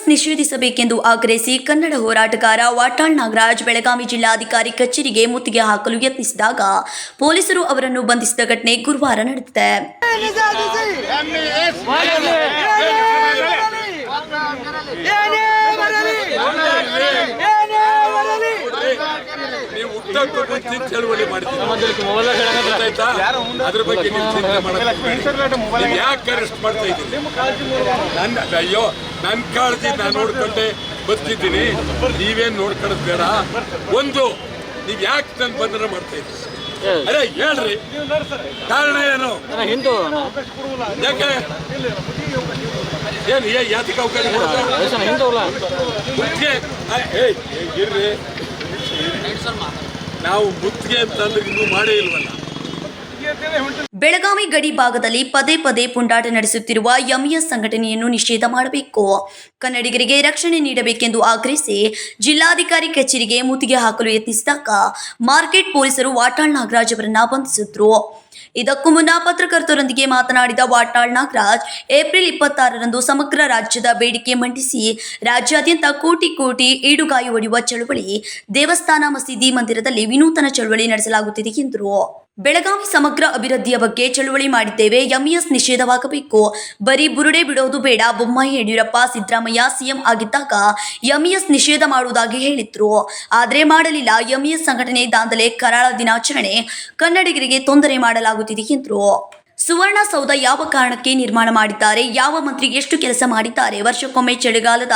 MES ನಿಷೇಧಿಸಬೇಕೆಂದು ಆಗ್ರಹಿಸಿ ಕನ್ನಡ ಹೋರಾಟಗಾರ ವಾಟಾಳ್ ನಾಗರಾಜ್ ಬೆಳಗಾವಿ ಜಿಲ್ಲಾಧಿಕಾರಿ ಕಚೇರಿಗೆ ಮುತ್ತಿಗೆ ಹಾಕಲು ಯತ್ನಿಸಿದಾಗ ಪೊಲೀಸರು ಅವರನ್ನು ಬಂಧಿಸಿದ ಘಟನೆ ಗುರುವಾರ ನಡೆದಿದೆ ಏನೇ ಬರಲಿ ಏನೇ ಬರಲಿ ಚಳವಳಿ ಮಾಡ್ತೀವಿ ಅದ್ರ ಬಗ್ಗೆ ನೀವು ಚಿಂತೆ ಯಾಕೆ ಅರೆಸ್ಟ್ ಮಾಡ್ತಾ ಇದ್ದೀನಿ ನನ್ನ ಅಯ್ಯೋ ನನ್ನ ಕಾಳಜಿ ನಾನು ನೋಡ್ಕೊಂಡೆ ಬರ್ತಿದ್ದೀನಿ. ನೀವೇನ್ ನೋಡ್ಕೊಳ್ಳೋದು ಬೇಡ? ಒಂದು ನೀವು ಯಾಕೆ ನನ್ನ ಬಂಧನ ಮಾಡ್ತಾ ಇದ್ದೀರಿ? ಅರೆ ಹೇಳ್ರಿ. ಕಾರಣ ಏನು? ಹಿಂದೂ. ಯಾಕೆ ಏನು ಏ ಯಾತಕ್ಕೆ ಅವಕಾಶ? ಹಿಂದೂ ಇರ್ರಿ. ನಾವು ಗುತ್ತಿಗೆ ಅಂತಂದ್ರೆ ಇನ್ನೂ ಮಾಡೇ ಇಲ್ವಲ್ಲ? ಬೆಳಗಾವಿ ಗಡಿ ಭಾಗದಲ್ಲಿ ಪದೇ ಪದೇ ಪುಂಡಾಟ ನಡೆಸುತ್ತಿರುವ ಎಂಇಎಸ್ ಸಂಘಟನೆಯನ್ನು ನಿಷೇಧ ಮಾಡಬೇಕು. ಕನ್ನಡಿಗರಿಗೆ ರಕ್ಷಣೆ ನೀಡಬೇಕೆಂದು ಆಗ್ರಹಿಸಿ ಜಿಲ್ಲಾಧಿಕಾರಿ ಕಚೇರಿಗೆ ಮುತ್ತಿಗೆ ಹಾಕಲು ಯತ್ನಿಸಿದಾಗ ಮಾರ್ಕೆಟ್ ಪೊಲೀಸರು ವಾಟಾಳ್ ನಾಗರಾಜ್ ಅವರನ್ನ ಬಂಧಿಸಿದ್ರು. ಇದಕ್ಕೂ ಮುನ್ನ ಪತ್ರಕರ್ತರೊಂದಿಗೆ ಮಾತನಾಡಿದ ವಾಟಾಳ್ ನಾಗರಾಜ್, ಏಪ್ರಿಲ್ ಇಪ್ಪತ್ತಾರರಂದು ಸಮಗ್ರ ರಾಜ್ಯದ ಬೇಡಿಕೆ ಮಂಡಿಸಿ ರಾಜ್ಯಾದ್ಯಂತ ಕೋಟಿ ಕೋಟಿ ಈಡುಗಾಯಿ ಒಡೆಯುವ ಚಳವಳಿ ದೇವಸ್ಥಾನ ಮಸೀದಿ ಮಂದಿರದಲ್ಲಿ ವಿನೂತನ ಚಳವಳಿ ನಡೆಸಲಾಗುತ್ತಿದೆ ಎಂದರು. ಬೆಳಗಾವಿ ಸಮಗ್ರ ಅಭಿವೃದ್ಧಿಯ ಬಗ್ಗೆ ಚಳುವಳಿ ಮಾಡಿದ್ದೇವೆ ಎಂಇಎಸ್ ನಿಷೇಧವಾಗಬೇಕು. ಬರೀ ಬುರುಡೆ ಬಿಡೋದು ಬೇಡ, ಬೊಮ್ಮಾಯಿ ಯಡಿಯೂರಪ್ಪ, ಸಿದ್ದರಾಮಯ್ಯ ಸಿಎಂ ಆಗಿದ್ದಾಗ ಎಂಇಎಸ್ ನಿಷೇಧ ಮಾಡುವುದಾಗಿ ಹೇಳಿದ್ರು. ಆದರೆ ಮಾಡಲಿಲ್ಲ ಎಂಇಎಸ್ ಸಂಘಟನೆ ದಾಂಧಲೆ, ಕರಾಳ ದಿನಾಚರಣೆ, ಕನ್ನಡಿಗರಿಗೆ ತೊಂದರೆ ಮಾಡಲಾಗುತ್ತಿದೆ ಎಂದರು. ಸುವರ್ಣಸೌಧ ಯಾವ ಕಾರಣಕ್ಕೆ ನಿರ್ಮಾಣ ಮಾಡಿದ್ದಾರೆ, ಯಾವ ಮಂತ್ರಿ ಎಷ್ಟು ಕೆಲಸ ಮಾಡಿದ್ದಾರೆ, ವರ್ಷಕ್ಕೊಮ್ಮೆ ಚಳಿಗಾಲದ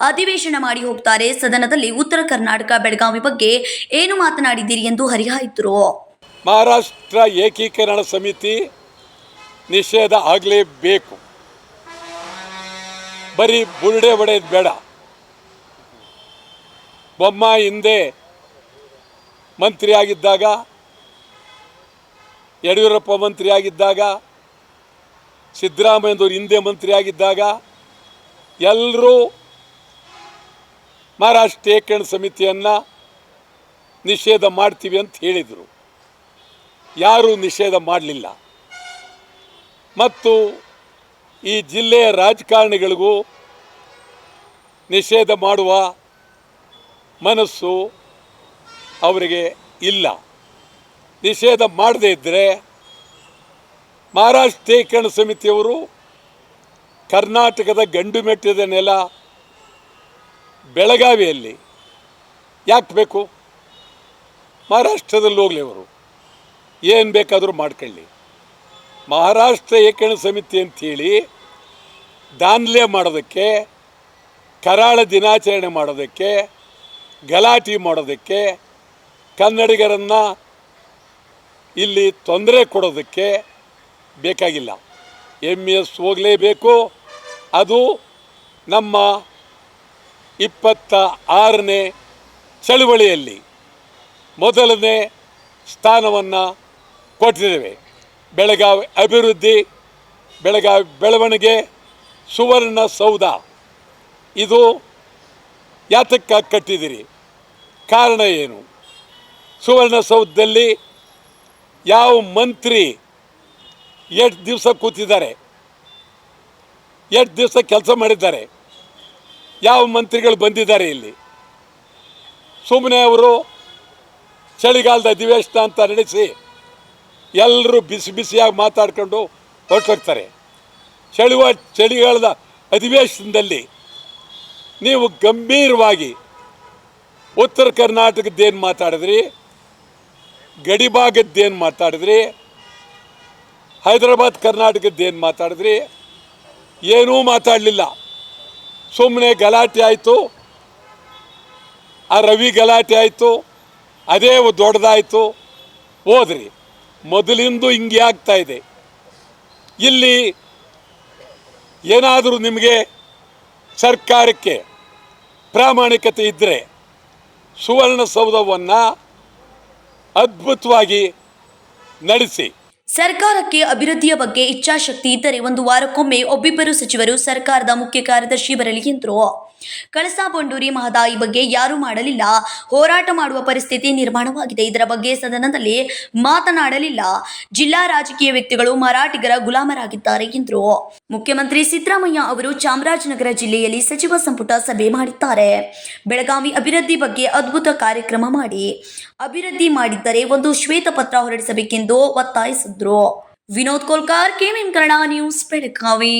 ಅಧಿವೇಶನ ಮಾಡಿ ಹೋಗ್ತಾರೆ, ಸದನದಲ್ಲಿ ಉತ್ತರ ಕರ್ನಾಟಕ, ಬೆಳಗಾವಿ ಬಗ್ಗೆ ಏನು ಮಾತನಾಡಿದ್ದೀರಿ ಎಂದು ಹರಿಹಾಯ್ದರು. ಮಹಾರಾಷ್ಟ್ರ ಏಕೀಕರಣ ಸಮಿತಿ ನಿಷೇಧ ಆಗಲೇಬೇಕು. ಬರೀ ಬುರುಡೆ ಹೊಡೆಯೋದು ಬೇಡ. ಬೊಮ್ಮ ಹಿಂದೆ ಮಂತ್ರಿಯಾಗಿದ್ದಾಗ, ಯಡಿಯೂರಪ್ಪ ಮಂತ್ರಿಯಾಗಿದ್ದಾಗ, ಸಿದ್ದರಾಮಯ್ಯನವರು ಹಿಂದೆ ಮಂತ್ರಿಯಾಗಿದ್ದಾಗ, ಎಲ್ಲರೂ ಮಹಾರಾಷ್ಟ್ರ ಏಕೀಕರಣ ಸಮಿತಿಯನ್ನು ನಿಷೇಧ ಮಾಡ್ತೀವಿ ಅಂತ ಹೇಳಿದರು. ಯಾರೂ ನಿಷೇಧ ಮಾಡಲಿಲ್ಲ. ಮತ್ತು ಈ ಜಿಲ್ಲೆಯ ರಾಜಕಾರಣಿಗಳಿಗೂ ನಿಷೇಧ ಮಾಡುವ ಮನಸ್ಸು ಅವರಿಗೆ ಇಲ್ಲ. ನಿಷೇಧ ಮಾಡದೇ ಇದ್ದರೆ ಮಹಾರಾಷ್ಟ್ರೀಕರಣ ಸಮಿತಿಯವರು ಕರ್ನಾಟಕದ ಗಂಡು ಮೆಟ್ಟಿದ ನೆಲ ಬೆಳಗಾವಿಯಲ್ಲಿ ಯಾಕೆ ಬೇಕು? ಮಹಾರಾಷ್ಟ್ರದಲ್ಲಿ ಹೋಗಲಿ ಅವರು ಏನು ಬೇಕಾದರೂ ಮಾಡ್ಕೊಳ್ಳಿ. ಮಹಾರಾಷ್ಟ್ರ ಏಕಣ ಸಮಿತಿ ಅಂಥೇಳಿ ದಾನ್ಲೆ ಮಾಡೋದಕ್ಕೆ, ಕರಾಳ ದಿನಾಚರಣೆ ಮಾಡೋದಕ್ಕೆ, ಗಲಾಟೆ ಮಾಡೋದಕ್ಕೆ, ಕನ್ನಡಿಗರನ್ನು ಇಲ್ಲಿ ತೊಂದರೆ ಕೊಡೋದಕ್ಕೆ ಬೇಕಾಗಿಲ್ಲ. ಎಂ ಎಸ್ ಹೋಗಲೇಬೇಕು. ಅದು ನಮ್ಮ ಇಪ್ಪತ್ತ ಆರನೇ ಚಳುವಳಿಯಲ್ಲಿ ಮೊದಲನೇ ಸ್ಥಾನವನ್ನು ಕೊಟ್ಟಿದ್ದೇವೆ. ಬೆಳಗಾವಿ ಅಭಿವೃದ್ಧಿ, ಬೆಳಗಾವಿ ಬೆಳವಣಿಗೆ, ಸುವರ್ಣ ಸೌಧ. ಇದು ಯಾತಕ್ಕ ಕಟ್ಟಿದ್ದೀರಿ? ಕಾರಣ ಏನು? ಸುವರ್ಣ ಸೌಧದಲ್ಲಿ ಯಾವ ಮಂತ್ರಿ ಎಷ್ಟು ದಿವಸ ಕೂತಿದ್ದಾರೆ? ಎಷ್ಟು ದಿವಸ ಕೆಲಸ ಮಾಡಿದ್ದಾರೆ? ಯಾವ ಮಂತ್ರಿಗಳು ಬಂದಿದ್ದಾರೆ ಇಲ್ಲಿ? ಸುಮ್ಮನೆ ಅವರು ಚಳಿಗಾಲದ ಅಧಿವೇಶನ ಅಂತ ನಡೆಸಿ ಎಲ್ಲರೂ ಬಿಸಿ ಬಿಸಿಯಾಗಿ ಮಾತಾಡ್ಕೊಂಡು ಹೊರಟೋಗ್ತಾರೆ. ಚಳಿವ ಚಳಿಗಾಲದ ಅಧಿವೇಶನದಲ್ಲಿ ನೀವು ಗಂಭೀರವಾಗಿ ಉತ್ತರ ಕರ್ನಾಟಕದ್ದೇನು ಮಾತಾಡಿದ್ರಿ? ಗಡಿಭಾಗದ್ದೇನು ಮಾತಾಡಿದ್ರಿ? ಹೈದರಾಬಾದ್ ಕರ್ನಾಟಕದ್ದೇನು ಮಾತಾಡಿದ್ರಿ? ಏನೂ ಮಾತಾಡಲಿಲ್ಲ. ಸುಮ್ಮನೆ ಗಲಾಟೆ ಆಯಿತು. ಆ ರವಿ ಗಲಾಟೆ ಆಯಿತು. ಅದೇ ದೊಡ್ಡದಾಯಿತು. ಹೋದ್ರಿ. ಮೊದಲಿಂದು ಹಿಂಗೆ ಆಗ್ತಾ ಇದೆ. ಇಲ್ಲಿ ಏನಾದರೂ ನಿಮಗೆ ಸರ್ಕಾರಕ್ಕೆ ಪ್ರಾಮಾಣಿಕತೆ ಇದ್ದರೆ ಸುವರ್ಣಸೌಧವನ್ನು ಅದ್ಭುತವಾಗಿ ನಡೆಸಿ. ಸರ್ಕಾರಕ್ಕೆ ಅಭಿವೃದ್ಧಿಯ ಬಗ್ಗೆ ಇಚ್ಛಾಶಕ್ತಿ ಇದ್ದರೆ ಒಂದು ವಾರಕ್ಕೊಮ್ಮೆ ಒಬ್ಬಿಬ್ಬರು ಸಚಿವರು ಸರ್ಕಾರದ ಮುಖ್ಯ ಕಾರ್ಯದರ್ಶಿ ಬರಲಿ ಎಂದರು. ಕಳಸಾ ಬಂಡೂರಿ ಮಹದಾಯಿ ಬಗ್ಗೆ ಯಾರೂ ಮಾಡಲಿಲ್ಲ. ಹೋರಾಟ ಮಾಡುವ ಪರಿಸ್ಥಿತಿ ನಿರ್ಮಾಣವಾಗಿದೆ. ಇದರ ಬಗ್ಗೆ ಸದನದಲ್ಲಿ ಮಾತನಾಡಲಿಲ್ಲ. ಜಿಲ್ಲಾ ರಾಜಕೀಯ ವ್ಯಕ್ತಿಗಳು ಮರಾಠಿಗರ ಗುಲಾಮರಾಗಿದ್ದಾರೆ ಎಂದರು. ಮುಖ್ಯಮಂತ್ರಿ ಸಿದ್ದರಾಮಯ್ಯ ಅವರು ಚಾಮರಾಜನಗರ ಜಿಲ್ಲೆಯಲ್ಲಿ ಸಚಿವ ಸಂಪುಟ ಸಭೆ ಮಾಡಿದ್ದಾರೆ. ಬೆಳಗಾವಿ ಅಭಿವೃದ್ಧಿ ಬಗ್ಗೆ ಅದ್ಭುತ ಕಾರ್ಯಕ್ರಮ ಮಾಡಿ. ಅಭಿವೃದ್ಧಿ ಮಾಡಿದ್ದರೆ ಒಂದು ಶ್ವೇತಪತ್ರ ಹೊರಡಿಸಬೇಕೆಂದು ಒತ್ತಾಯಿಸಿದ್ರು. Vinod Kolkar KMM Kannada news Belagavi.